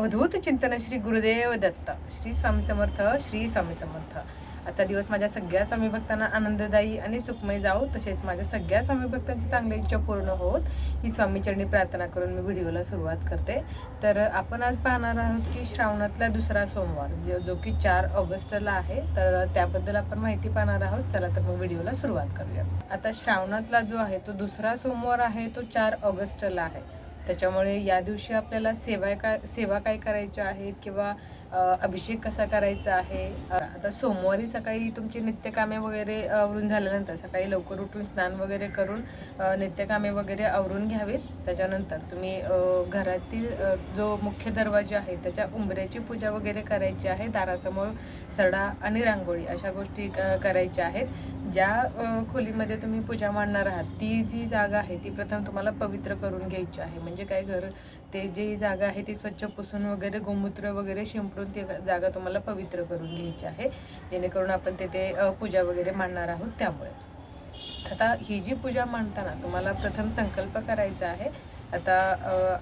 अवधूत चिंतन श्री गुरुदेव दत्त. श्री स्वामी समर्थ श्री स्वामी समर्थ. आजचा दिवस माझ्या सगळ्या स्वामी भक्तांना आनंददायी आणि सुखमय जावो तसेच माझ्या सगळ्या स्वामी भक्तांची चांगली इच्छा पूर्ण होत ही स्वामीचरणी प्रार्थना करून मी व्हिडिओला सुरुवात करते. तर आपण आज पाहणार आहोत की श्रावणातला दुसरा सोमवार जो जो की चार ऑगस्टला आहे तर त्याबद्दल आपण माहिती पाहणार आहोत. चला तर मग व्हिडिओला सुरुवात करूया. आता श्रावणातला जो आहे तो दुसरा सोमवार आहे तो चार ऑगस्टला आहे. त्याच्यामुळे या दिवशी आपल्याला सेवा काय सेवा काय करायच्या आहेत किंवा अभिषेक कसा करायचा आहे? आता सोमवारी सकाळी तुमची नित्यकामे वगैरे आवरून झाल्यानंतर सकाळी लवकर उठून स्नान वगैरे करून नित्यकामे वगैरे आवरून घ्यावीत? त्याच्यानंतर तुम्ही घरातील जो मुख्य दरवाजा आहे त्याच्या उंबऱ्याची पूजा वगैरे करायची आहे दारासमोर सडा आणि रांगोळी अशा गोष्टी क- करायच्या आहेत. ज्या खोलीमध्ये तुम्ही पूजा मांडणार आहात ती जी जागा आहे ती प्रथम तुम्हाला पवित्र करून घ्यायची आहे. म्हणजे काय घर ते जी जागा आहे ती स्वच्छ पुसून वगैरे गोमूत्र वगैरे शिंपडून ती जागा तुम्हाला पवित्र करून घ्यायची आहे. जेणेकरून आपण तेथे पूजा वगैरे मांडणार आहोत त्यामुळे. आता ही जी पूजा मांडताना तुम्हाला प्रथम संकल्प करायचा आहे. आता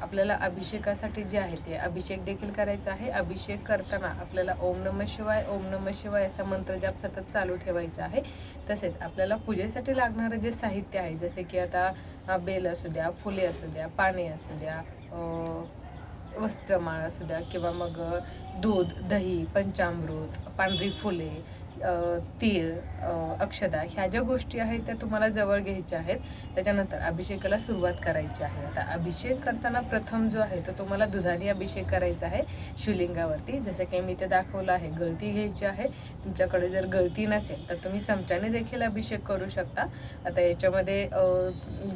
आपल्याला अभिषेकासाठी जे आहे ते अभिषेक देखील करायचा आहे. अभिषेक करताना आपल्याला ओम नम शिवाय ओम नम शिवाय असा मंत्र जाप सतत चालू ठेवायचा आहे. तसेच आपल्याला पूजेसाठी लागणारं जे साहित्य आहे जसे की आता बेल असू द्या फुले असू द्या पाने असू द्या वस्त्रमाळा सुद्धा द्या किंवा मग दूध दही पंचामृत पांढरी फुले तीळ अक्षदा ह्या ज्या गोष्टी आहेत त्या तुम्हाला जवळ घ्यायच्या आहेत. त्याच्यानंतर अभिषेकाला सुरुवात करायची आहे. आता अभिषेक करताना प्रथम जो आहे तो तुम्हाला दुधाने अभिषेक करायचा आहे शिवलिंगावरती. जसं की मी ते दाखवलं आहे गळती घ्यायची आहे. तुमच्याकडे जर गळती नसेल तर तुम्ही चमच्याने देखील अभिषेक करू शकता. आता याच्यामध्ये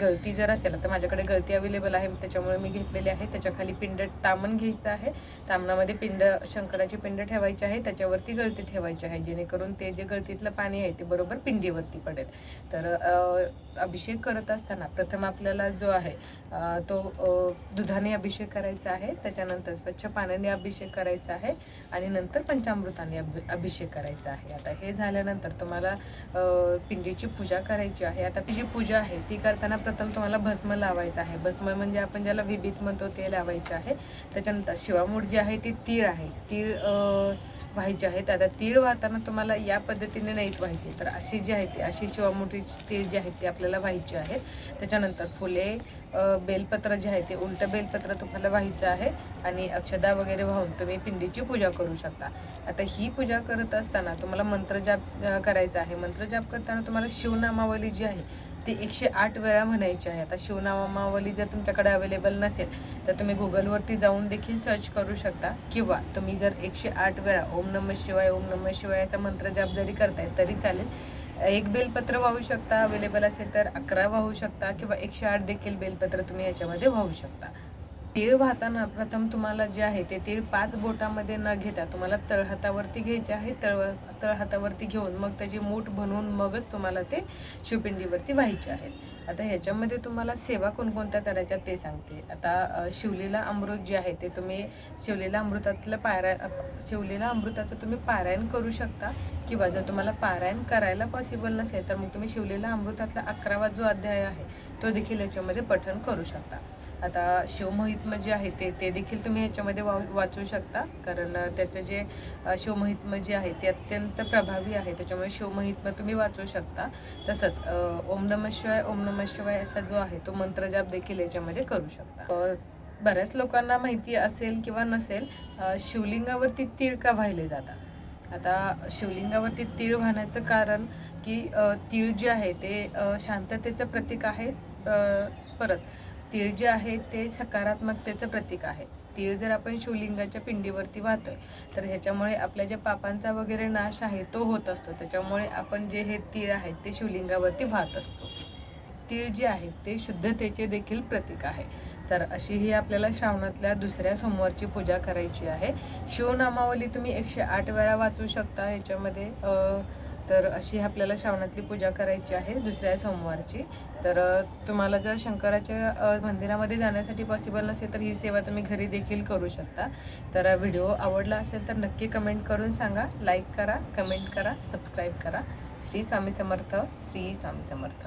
गळती जर असेल तर माझ्याकडे गळती अवेलेबल आहे त्याच्यामुळे मी घेतलेली आहे. त्याच्याखाली पिंड तामण घ्यायचं आहे. तामणामध्ये पिंड शंकराची पिंड ठेवायची आहे. त्याच्यावरती गळती ठेवायची आहे जेणेकरून ते जे गळतीतलं पाणी आहे ते बरोबर पिंडीवरती पडेल. तर अभिषेक करत असताना प्रथम आपल्याला जो आहे तो दुधाने अभिषेक करायचा आहे त्याच्यानंतर स्वच्छ पाण्याने अभिषेक करायचा आहे आणि नंतर पंचामृताने अभि- अभिषेक करायचा आहे. आता हे झाल्यानंतर तुम्हाला पिंडीची पूजा करायची आहे. आता ती जी पूजा आहे ती करताना प्रथम तुम्हाला भस्म लावायचं आहे. भस्म म्हणजे आपण ज्याला विभीत म्हणतो ते लावायचं आहे. त्याच्यानंतर शिवामूठ जी आहे ती तीळ आहे. तीळ व्हायचे आहेत आता तीळ वाहताना तुम्हाला या पद्धतीने नाहीत व्हायचे. तर अशी जी आहे ती अशी शिवामोठी ती जी आहे ती आपल्याला व्हायची आहेत त्याच्यानंतर फुले बेलपत्र जे आहे ते उलटं बेलपत्र तुम्हाला व्हायचं आहे आणि अक्षदा वगैरे वाहून तुम्ही पिंडीची पूजा करू शकता. आता ही पूजा करत असताना तुम्हाला मंत्रजाप करायचा आहे. मंत्रजाप करताना तुम्हाला शिवनामावली जी आहे ती एकशे आठ वेळा म्हणायची आहे. आता शिवनामावली जर तुमच्याकडे अवेलेबल नसेल तर तुम्ही गुगलवरती जाऊन देखील सर्च करू शकता. किंवा तुम्ही जर एकशे आठ वेळा ओम नम शिवाय ओम नम शिवाय असा मंत्र जाप जरी करताय तरी चालेल. एक बेलपत्र वाहू शकता अवेलेबल असेल तर अकरा वाहू शकता किंवा एकशे आठ देखील बेलपत्र तुम्ही याच्यामध्ये वाहू शकता. तीळ वाहताना प्रथम तुम्हाला जे आहे ते तीळ पाच बोटामध्ये न घेता तुम्हाला तळहातावरती घ्यायचे आहे तळ तळहातावरती घेऊन मग त्याची मूठ बनवून मगच तुम्हाला ते शिवपिंडीवरती व्हायचे आहेत आता ह्याच्यामध्ये तुम्हाला सेवा कोणकोणत्या करायच्या ते सांगते. आता शिवलेला शिवलीला अमृत जे आहे ते तुम्ही शिवलीला अमृतातलं पारा शिवलीला अमृताचं तुम्ही पारायण करू शकता किंवा जर तुम्हाला पारायण करायला पॉसिबल नसेल तर मग तुम्ही शिवलीला अमृतातला अकरावा जो अध्याय आहे तो देखील याच्यामध्ये पठण करू शकता. आता शिवमहित्म जे आहे ते ते देखील तुम्ही ह्याच्यामध्ये वा वाचू शकता. कारण त्याचं जे शिवमहित्म जे आहे ते अत्यंत प्रभावी आहे. त्याच्यामुळे शिवमहित्म तुम्ही वाचू शकता. तसंच ओम नम शिवाय ओम नम शिवाय असा जो आहे तो मंत्रजाप देखील याच्यामध्ये करू शकता. बऱ्याच लोकांना माहिती असेल किंवा नसेल शिवलिंगावरती तीळ का वाहिले जातात? आता शिवलिंगावरती तीळ वाहण्याचं कारण की तीळ जे आहे ते शांततेचं प्रतीक आहे. परत तीळ जे आहे ते सकारात्मकतेचं प्रतीक आहे. तीळ जर आपण शिवलिंगाच्या पिंडीवरती वाहतोय तर ह्याच्यामुळे आपल्या ज्या पापांचा वगैरे नाश आहे तो होत असतो. त्याच्यामुळे आपण जे हे तीळ आहेत ते शिवलिंगावरती वाहत असतो. तीळ जे आहे ते शुद्धतेचे देखील प्रतीक आहे. तर अशी ही आपल्याला श्रावणातल्या दुसऱ्या सोमवारची पूजा करायची आहे. शिवनामावली तुम्ही एकशे आठ वेळा वाचू शकता. ह्याच्यामध्ये तर अशी आपल्याला श्रावणातली पूजा करायची आहे दुसऱ्या सोमवारची. तर तुम्हाला जर शंकराच्या मंदिरामध्ये जाण्यासाठी पॉसिबल नसेल तर ही सेवा तुम्ही घरी देखील करू शकता. तर व्हिडिओ आवडला असेल तर नक्की कमेंट करून सांगा. लाईक करा कमेंट करा सबस्क्राईब करा. श्री स्वामी समर्थ श्री स्वामी समर्थ.